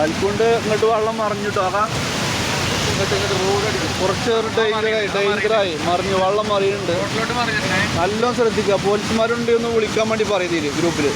കൽക്കുണ്ട് ഇങ്ങോട്ട് വെള്ളം മറിഞ്ഞിട്ടോ? അതാ കുറച്ച് ഡേഞ്ചറായി മറിഞ്ഞു വെള്ളം മറിയുന്നുണ്ട്. നല്ലോണം ശ്രദ്ധിക്കുക. പോലീസുമാരുണ്ട് ഒന്ന് വിളിക്കാൻ വേണ്ടി പറയുന്നില്ല ഗ്രൂപ്പിൽ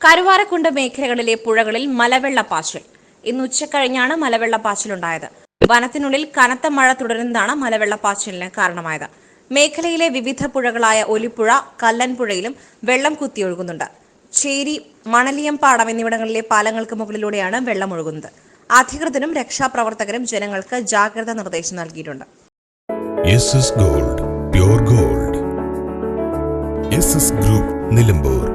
കരുവാരക്കുണ്ട് മേഖലകളിലെ പുഴകളിൽ മലവെള്ളപ്പാച്ചിൽ ഇന്ന് ഉച്ചക്കഴിഞ്ഞാണ് മലവെള്ളപ്പാച്ചിലുണ്ടായത് വനത്തിനുള്ളിൽ കനത്ത മഴ തുടരുന്നതാണ് മലവെള്ളപ്പാച്ചിലിന് കാരണമായത്. മേഖലയിലെ വിവിധ പുഴകളായ ഒലിപ്പുഴ കല്ലൻപുഴയിലും വെള്ളം കുത്തിയൊഴുകുന്നുണ്ട് ചേരി മണലിയം പാടം എന്നിവിടങ്ങളിലെ പാലങ്ങൾക്ക് മുകളിലൂടെയാണ് വെള്ളം ഒഴുകുന്നത്. അധികൃതരും രക്ഷാപ്രവർത്തകരും ജനങ്ങൾക്ക് ജാഗ്രതാ നിർദ്ദേശം നൽകിയിട്ടുണ്ട്. Gold gold. ഗ്രൂപ്പ് നിലമ്പൂർ.